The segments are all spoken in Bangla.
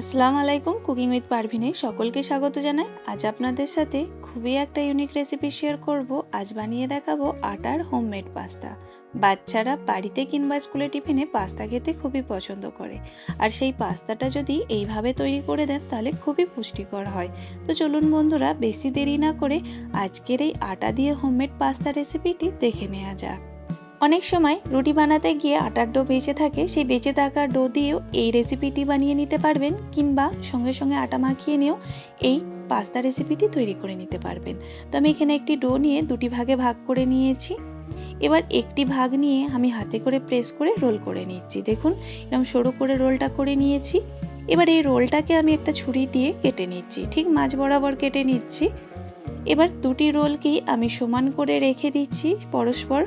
আসসালামু আলাইকুম কুকিং উইথ পারভিনে সকলকে স্বাগত জানাই। আজ আপনাদের সাথে খুবই একটা ইউনিক রেসিপি শেয়ার করব। আজ বানিয়ে দেখাবো আটার হোমমেড পাস্তা বাচ্চারা বাড়িতে কিংবা স্কুলে টিফিনে পাস্তা খেতে খুবই পছন্দ করে। আর সেই পাস্তাটা যদি এইভাবে তৈরি করে দেন, তাহলে খুবই পুষ্টিকর হয়। তো চলুন বন্ধুরা, বেশি দেরি না করে আজকের এই আটা দিয়ে হোমমেড পাস্তা রেসিপিটি দেখে নেওয়া যাক। অনেক সময় রুটি বানাতে গিয়ে আটার ডো বেঁচে থাকে, সেই বেঁচে থাকা ডো দিয়েও এই রেসিপিটি বানিয়ে নিতে পারবেন কিংবা সঙ্গে সঙ্গে আটা মাখিয়ে নিয়েও এই পাস্তা রেসিপিটি তৈরি করে নিতে পারবেন। তো আমি এখানে একটি ডো নিয়ে দুটি ভাগে ভাগ করে নিয়েছি। এবার একটি ভাগ নিয়ে আমি হাতে করে প্রেস করে রোল করে নিচ্ছি। দেখুন এরকম সরু করে রোলটা করে নিয়েছি। এবার এই রোলটাকে আমি একটা ছুরি দিয়ে কেটে নিচ্ছি। ঠিক মাঝ বরাবর কেটে নিচ্ছি। এবার দুটি রোলকেই আমি সমান করে রেখে দিচ্ছি পরস্পর।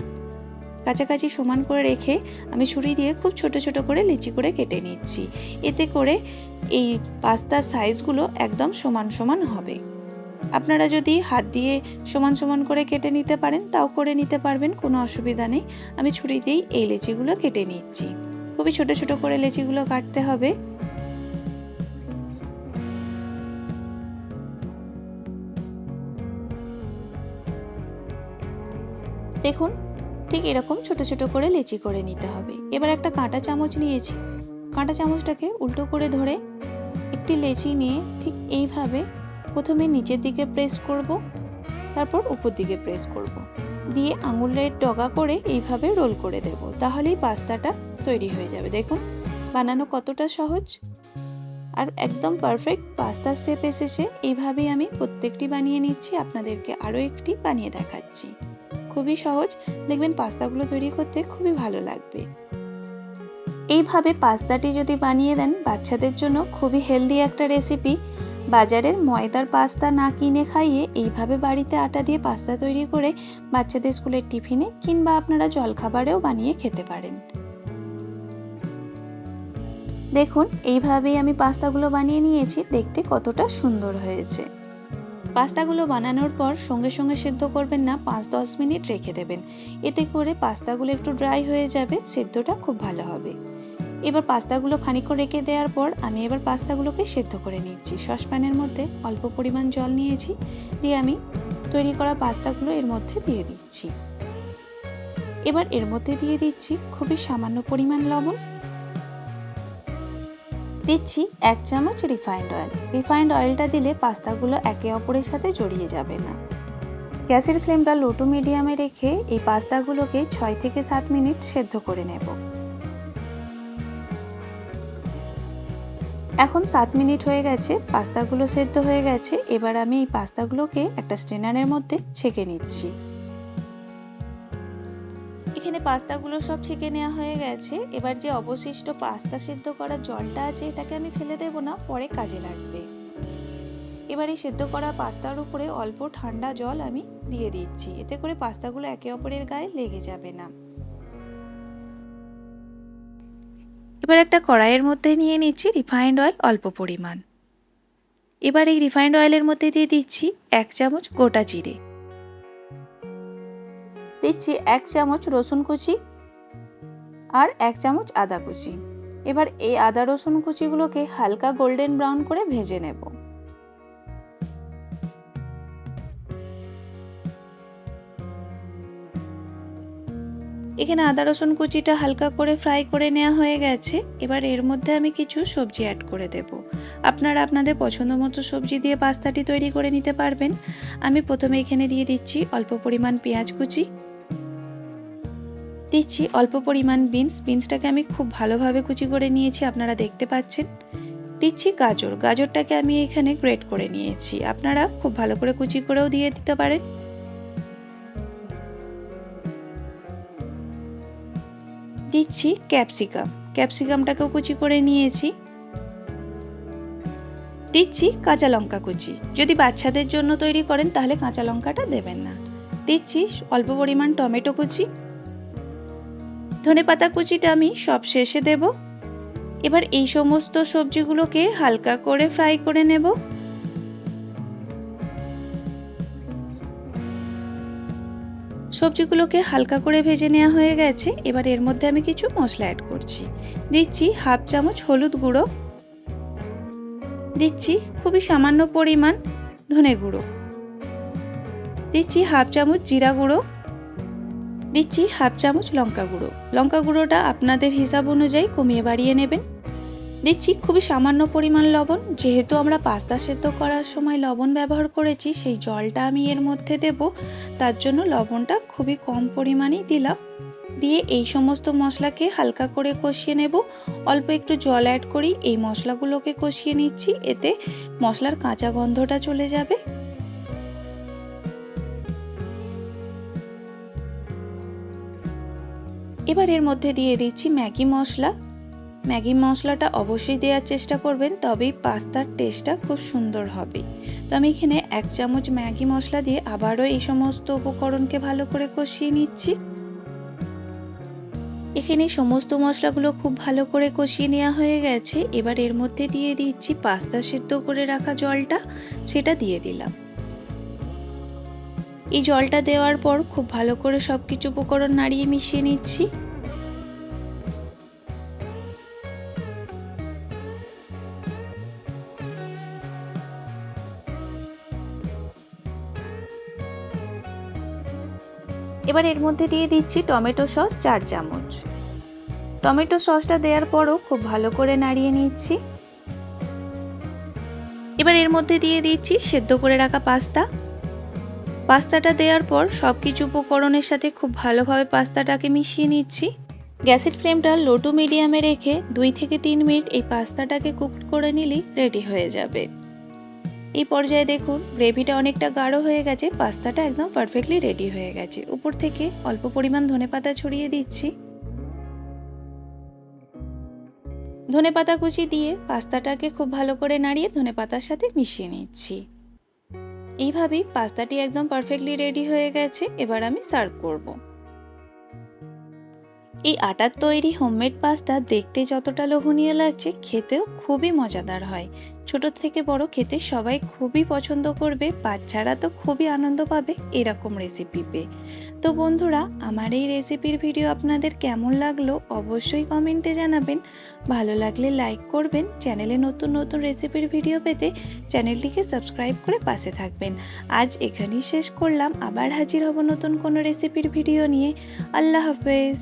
কাছাকাছি সমান করে রেখে আমি ছুরি দিয়ে খুব ছোট ছোট করে লিচি করে কেটে নিচ্ছি। এতে করে এই পাস্তার সাইজগুলো একদম সমান সমান হবে। আপনারা যদি হাত দিয়ে সমান সমান করে কেটে নিতে পারেন, তাও করে নিতে পারবেন, কোনো অসুবিধা নেই। আমি ছুরি দিয়েই এই লেচিগুলো কেটে নিচ্ছি। খুবই ছোট ছোট করে লেচিগুলো কাটতে হবে। দেখুন ঠিক এরকম ছোট ছোট করে লেচি করে নিতে হবে। এবার একটা কাঁটা চামচ নিয়েছি। কাঁটা চামচটাকে উল্টো করে ধরে একটি লেচি নিয়ে ঠিক এইভাবে প্রথমে নিচের দিকে প্রেস করব, তারপর উপর দিকে প্রেস করব। দিয়ে আঙুলের ডগা করে এইভাবে রোল করে দেব, তাহলেই পাস্তাটা তৈরি হয়ে যাবে। দেখুন, বানানো কতটা সহজ। আর একদম পারফেক্ট পাস্তার শেপ এসেছে। এইভাবেই আমি প্রত্যেকটি বানিয়ে নিচ্ছি। আপনাদেরকে আরও একটি বানিয়ে দেখাচ্ছি। খুবই সহজ। দেখবেন পাস্তাগুলো তৈরি করতে খুবই ভালো লাগবে। এইভাবে পাস্তাটি যদি বানিয়ে দেন, বাচ্চাদের জন্য খুবই হেলদি একটা রেসিপি। বাজারের ময়দার পাস্তা না কিনে খাইয়ে এইভাবে বাড়িতে আটা দিয়ে পাস্তা তৈরি করে বাচ্চাদের স্কুলের টিফিনে কিংবা আপনারা জলখাবারেও বানিয়ে খেতে পারেন। দেখুন, এইভাবেই আমি পাস্তাগুলো বানিয়ে নিয়েছি। দেখতে কতটা সুন্দর হয়েছে। পাস্তাগুলো বানানোর পর সঙ্গে সঙ্গে সেদ্ধ করবেন না, পাঁচ দশ মিনিট রেখে দেবেন। এতে করে পাস্তাগুলো একটু ড্রাই হয়ে যাবে, সেদ্ধটা খুব ভালো হবে। এবার পাস্তাগুলো খানিক্ষণ রেখে দেওয়ার পর আমি এবার পাস্তাগুলোকে সেদ্ধ করে নিচ্ছি। সসপ্যানের মধ্যে অল্প পরিমাণ জল নিয়েছি, দিয়ে আমি তৈরি করা পাস্তাগুলো এর মধ্যে দিয়ে দিচ্ছি। এবার এর মধ্যে দিয়ে দিচ্ছি খুবই সামান্য পরিমাণ লবণ দিচ্ছি এক চামচ রিফাইন্ড অয়েল রিফাইন্ড অয়েলটা দিলে পাস্তাগুলো একে অপরের সাথে জড়িয়ে যাবে না। গ্যাসের ফ্লেমটা লো টু মিডিয়ামে রেখে এই পাস্তাগুলোকে ছয় থেকে সাত মিনিট সেদ্ধ করে নেব। এখন সাত মিনিট হয়ে গেছে, পাস্তাগুলো সেদ্ধ হয়ে গেছে। এবার আমি এই পাস্তাগুলোকে একটা স্ট্রেনারের মধ্যে ছেঁকে নিচ্ছি। এখানে পাস্তাগুলো সব ছেঁকে নেওয়া হয়ে গেছে। এবার যে অবশিষ্ট পাস্তা সিদ্ধ করা জলটা আছে, এটাকে আমি ফেলে দেব না, পরে কাজে লাগবে। এবার এই সেদ্ধ করা পাস্তার উপরে অল্প ঠান্ডা জল আমি দিয়ে দিচ্ছি। এতে করে পাস্তাগুলো একে অপরের গায়ে লেগে যাবে না। এবার একটা কড়াইয়ের মধ্যে নিয়ে নিচ্ছি রিফাইন্ড অয়েল অল্প পরিমাণ। এবার এই রিফাইন্ড অয়েলের মধ্যে দিয়ে দিচ্ছি এক চামচ গোটা জিরে। দিচ্ছি এক চামচ রসুন কুচি আর এক চামচ আদা কুচি। এবার এই আদা রসুন কুচিগুলোকে হালকা গোল্ডেন ব্রাউন করে ভেজে নেব। এখানে আদা রসুন কুচিটা হালকা করে ফ্রাই করে নেওয়া হয়ে গেছে। এবার এর মধ্যে আমি কিছু সবজি অ্যাড করে দেব। আপনারা আপনাদের পছন্দ মতো সবজি দিয়ে পাস্তাটি তৈরি করে নিতে পারবেন। আমি প্রথমে এখানে দিয়ে দিচ্ছি অল্প পরিমাণ পেঁয়াজ কুচি। দিচ্ছি অল্প পরিমাণ বিনস, বিনসটাকে আমি খুব ভালোভাবে কুচি করে নিয়েছি, আপনারা দেখতে পাচ্ছেন। দিচ্ছি গাজর, গাজরটাকে আমি এখানে গ্রেট করে নিয়েছি। আপনারা খুব ভালো করে কুচি করেও দিয়ে দিতে পারেন। দিচ্ছি ক্যাপসিকাম, ক্যাপসিকামটাকেও কুচি করে নিয়েছি। দিচ্ছি কাঁচা লঙ্কা কুচি। যদি বাচ্চাদের জন্য তৈরি করেন, তাহলে কাঁচা লঙ্কাটা দেবেন না। দিচ্ছি অল্প পরিমাণ টমেটো কুচি। ধনে পাতা কুচিটা আমি সব শেষে দেব। এবার এই সমস্ত সবজিগুলোকে হালকা করে ফ্রাই করে নেব। সবজিগুলোকে হালকা করে ভেজে নেওয়া হয়ে গেছে। এবার এর মধ্যে আমি কিছু মশলা অ্যাড করছি। দিচ্ছি হাফ চামচ হলুদ গুঁড়ো। দিচ্ছি খুবই সামান্য পরিমাণ ধনে গুঁড়ো। দিচ্ছি হাফ চামচ জিরা গুঁড়ো। দিচ্ছি হাফ চামচ লঙ্কা গুঁড়ো। লঙ্কা গুঁড়োটা আপনাদের হিসাব অনুযায়ী কমিয়ে বাড়িয়ে নেবেন। দিচ্ছি খুবই সামান্য পরিমাণ লবণ। যেহেতু আমরা পাস্তা সেদ্ধ করার সময় লবণ ব্যবহার করেছি, সেই জলটা আমি এর মধ্যে দেব। তার জন্য লবণটা খুবই কম পরিমাণেই দিলাম। দিয়ে এই সমস্ত মশলাকে হালকা করে কষিয়ে নেব। অল্প একটু জল অ্যাড করি এই মশলাগুলোকে কষিয়ে নিচ্ছি। এতে মশলার কাঁচা গন্ধটা চলে যাবে। এবার এর মধ্যে দিয়ে দিচ্ছি ম্যাগি মশলা। ম্যাগি মশলাটা অবশ্যই দেওয়ার চেষ্টা করবেন, তবেই পাস্তার টেস্টটা খুব সুন্দর হবে। তো আমি এখানে এক চামচ ম্যাগি মশলা দিয়ে আবারও এই সমস্ত উপকরণকে ভালো করে কষিয়ে নিচ্ছি। এখানে সমস্ত মশলাগুলো খুব ভালো করে কষিয়ে নেওয়া হয়ে গেছে। এবার এর মধ্যে দিয়ে দিচ্ছি পাস্তা সিদ্ধ করে রাখা জলটা, সেটা দিয়ে দিলাম। এই জলটা দেওয়ার পর খুব ভালো করে সব কিছু উপকরণ নাড়িয়ে মিশিয়ে নিচ্ছি। এবার এর মধ্যে দিয়ে দিচ্ছি টমেটো সস চার চামচ। টমেটো সসটা দেওয়ার পরও খুব ভালো করে নাড়িয়ে নিচ্ছি। এবার এর মধ্যে দিয়ে দিচ্ছি সেদ্ধ করে রাখা পাস্তা। পাস্তাটা দেওয়ার পর সব কিছু উপকরণের সাথে খুব ভালোভাবে পাস্তাটাকে মিশিয়ে নিচ্ছি। গ্যাসের ফ্লেমটা লো টু মিডিয়ামে রেখে দুই থেকে তিন মিনিট এই পাস্তাটাকে কুক করে নিলেই রেডি হয়ে যাবে। এই পর্যায়ে দেখুন, গ্রেভিটা অনেকটা গাঢ় হয়ে গেছে, পাস্তাটা একদম পারফেক্টলি রেডি হয়ে গেছে। উপর থেকে অল্প পরিমাণ ধনেপাতা ছড়িয়ে দিচ্ছি। ধনেপাতা কুচি দিয়ে পাস্তাটাকে খুব ভালো করে নাড়িয়ে ধনেপাতার সাথে মিশিয়ে নিচ্ছি। এইভাবেই পাস্তাটি একদম পারফেক্টলি রেডি হয়ে গেছে এবার আমি সার্ভ করব। এই আটার তৈরি হোমমেড পাস্তা দেখতে যতটা লোভনীয় লাগছে, খেতেও খুবই মজাদার হয়। ছোট থেকে বড় খেতে সবাই খুবই পছন্দ করবে, বাচ্চারা তো খুবই আনন্দ পাবে এরকম রেসিপি পেয়ে। তো বন্ধুরা, আমার এই রেসিপির ভিডিও আপনাদের কেমন লাগল অবশ্যই কমেন্টে জানাবেন। ভালো লাগলে লাইক করবেন চ্যানেলে নতুন নতুন রেসিপির ভিডিও পেতে চ্যানেলটিকে সাবস্ক্রাইব করে পাশে থাকবেন। আজ এখানেই শেষ করলাম, আবার হাজির হব নতুন কোনো রেসিপির ভিডিও নিয়ে। আল্লাহ হাফেজ।